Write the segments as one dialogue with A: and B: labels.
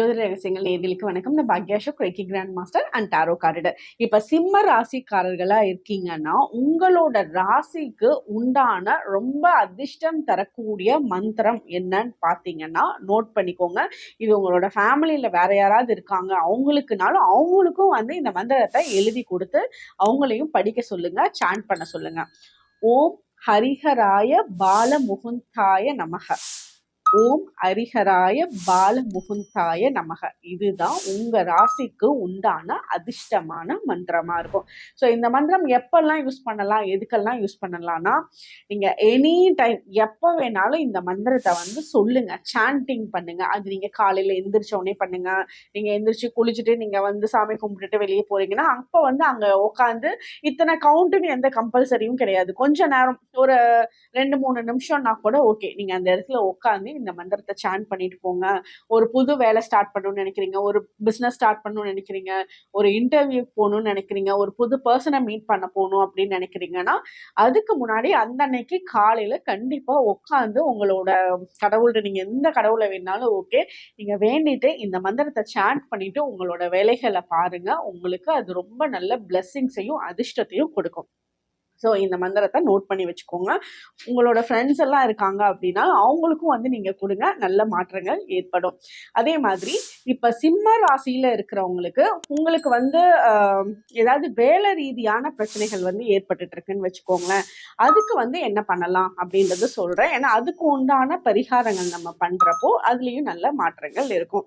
A: ரகசியங்கள் நேர்களுக்கு வணக்கம். நான் பாக்யாஷோக் reiki grand master and tarot card reader. இப்ப சிம்ம ராசிக்காரர்களா இருக்கீங்கன்னா உங்களோட ராசிக்கு உண்டான ரொம்ப அதிர்ஷ்டம் தரக்கூடிய மந்திரம் என்னன்னு பாத்தீங்கன்னா நோட் பண்ணிக்கோங்க. இது உங்களோட ஃபேமிலியில வேற யாராவது இருக்காங்க அவங்களுக்குனாலும் அவங்களுக்கும் வந்து இந்த மந்திரத்தை எழுதி கொடுத்து அவங்களையும் படிக்க சொல்லுங்க சாண்ட் பண்ண சொல்லுங்க. ஓம் ஹரிஹராய பால முகுந்தாய நமக. ஓம் அரிஹராய பால முகுந்தாய நமக. இதுதான் உங்க ராசிக்கு உண்டான அதிர்ஷ்டமான மந்திரமா இருக்கும். ஸோ இந்த மந்திரம் எப்பெல்லாம் யூஸ் பண்ணலாம் எதுக்கெல்லாம் யூஸ் பண்ணலாம்னா நீங்க எனி டைம் எப்போ வேணாலும் இந்த மந்திரத்தை வந்து சொல்லுங்க. சாண்டிங் பண்ணுங்க. அது நீங்க காலையில எந்திரிச்ச உடனே பண்ணுங்க. நீங்க எந்திரிச்சு குளிச்சுட்டு நீங்க வந்து சாமி கும்பிட்டுட்டு வெளியே போறீங்கன்னா அப்போ வந்து அங்க உட்காந்து இத்தனை கவுண்ட்டுன்னு எந்த கம்பல்சரியும் கிடையாது. கொஞ்ச நேரம் ஒரு ரெண்டு மூணு நிமிஷம்னா கூட ஓகே நீங்க அந்த இடத்துல உட்காந்து இந்த மந்திரத்தை சாண்ட் பண்ணிட்டு போங்க. ஒரு புது வேலை ஸ்டார்ட் பண்ணணும்னு நினைக்கிறீங்க ஒரு பிஸ்னஸ் ஸ்டார்ட் பண்ணணும்னு நினைக்கிறீங்க ஒரு இன்டர்வியூ போகணும்னு நினைக்கிறீங்க ஒரு புது பர்சனை மீட் பண்ண போகணும் அப்படின்னு நினைக்கிறீங்கன்னா அதுக்கு முன்னாடி அந்த அன்னைக்கு காலையில கண்டிப்பா உட்காந்து உங்களோட கடவுள்கிட்ட நீங்க எந்த கடவுளை வேணாலும் ஓகே நீங்க வேண்டிட்டு இந்த மந்திரத்தை சாண்ட் பண்ணிட்டு உங்களோட வேலைகளை பாருங்க. உங்களுக்கு அது ரொம்ப நல்ல பிளெஸ்ஸிங்ஸையும் அதிர்ஷ்டத்தையும் கொடுக்கும். ஸோ இந்த மந்திரத்தை நோட் பண்ணி வச்சுக்கோங்க. உங்களோட ஃப்ரெண்ட்ஸ் எல்லாம் இருக்காங்க அப்படின்னா அவங்களுக்கும் வந்து நீங்கள் கொடுங்க. நல்ல மாற்றங்கள் ஏற்படும். அதே மாதிரி இப்போ சிம்ம ராசியில் இருக்கிறவங்களுக்கு உங்களுக்கு வந்து ஏதாவது வேலை ரீதியான பிரச்சனைகள் வந்து ஏற்பட்டுட்டு இருக்குன்னு வச்சுக்கோங்களேன். அதுக்கு வந்து என்ன பண்ணலாம் அப்படின்றது சொல்கிறேன் ஏன்னா அதுக்கு உண்டான பரிகாரங்கள் நம்ம பண்ணுறப்போ அதுலேயும் நல்ல மாற்றங்கள் இருக்கும்.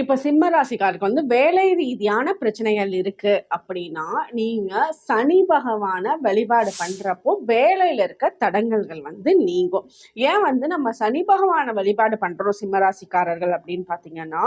A: இப்ப சிம்ம ராசிக்காருக்கு வந்து வேலை ரீதியான பிரச்சனைகள் இருக்கு அப்படின்னா நீங்க சனி பகவான வழிபாடு பண்றப்போ வேலையில இருக்க தடங்கல்கள் வந்து நீங்கும். ஏன் வந்து நம்ம சனி பகவான வழிபாடு பண்றோம் சிம்ம ராசிக்காரர்கள் அப்படின்னு பாத்தீங்கன்னா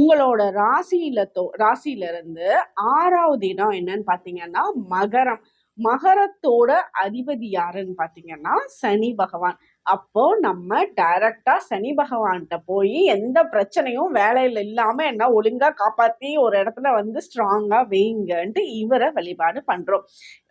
A: உங்களோட ராசியில தோ ராசியில இருந்து ஆறாவது இடம் என்னன்னு பாத்தீங்கன்னா மகரம். மகரத்தோட அதிபதி யாருன்னு பாத்தீங்கன்னா சனி பகவான். அப்போ நம்ம டைரக்டா சனி பகவான்கிட்ட போய் எந்த பிரச்சனையும் வேலையில இல்லாம என்ன ஒழுங்கா காப்பாத்தி ஒரு இடத்துல வந்து ஸ்ட்ராங்கா வைங்கன்ட்டு இவரை வழிபாடு பண்றோம்.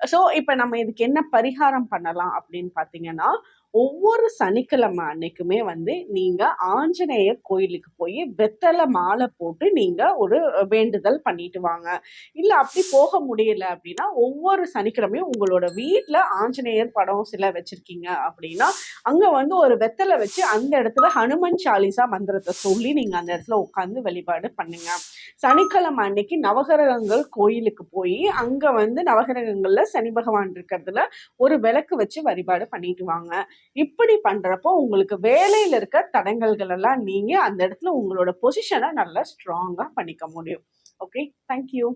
A: ஸோ இப்ப நம்ம இதுக்கு என்ன பரிகாரம் பண்ணலாம் அப்படின்னு பாத்தீங்கன்னா ஒவ்வொரு சனிக்கிழமை அன்னைக்குமே வந்து நீங்க ஆஞ்சநேயர் கோயிலுக்கு போய் வெத்தலை மாலை போட்டு நீங்க ஒரு வேண்டுதல் பண்ணிட்டு வாங்க. இல்ல அப்படி போக முடியல அப்படின்னா ஒவ்வொரு சனிக்கிழமையும் உங்களோட வீட்டில் ஆஞ்சநேயர் படம் சில வச்சிருக்கீங்க அப்படின்னா அங்க வந்து ஒரு வெத்தலை வச்சு அந்த இடத்துல ஹனுமன் சாலிசா மந்திரத்தை சொல்லி நீங்க அந்த இடத்துல உட்காந்து வழிபாடு பண்ணுங்க. சனிக்கிழமை அன்னைக்கு நவகிரகங்கள் கோயிலுக்கு போய் அங்க வந்து நவகிரகங்கள்ல சனி பகவான் இருக்கிறதுல ஒரு விளக்கு வச்சு வழிபாடு பண்ணிட்டு வாங்க. இப்படி பண்றப்போ உங்களுக்கு வேலையில இருக்க தடங்கல்கள் எல்லாம் நீங்க அந்த இடத்துல உங்களோட பொசிஷனை நல்லா ஸ்ட்ராங்கா பண்ணிக்க முடியும். Okay thank you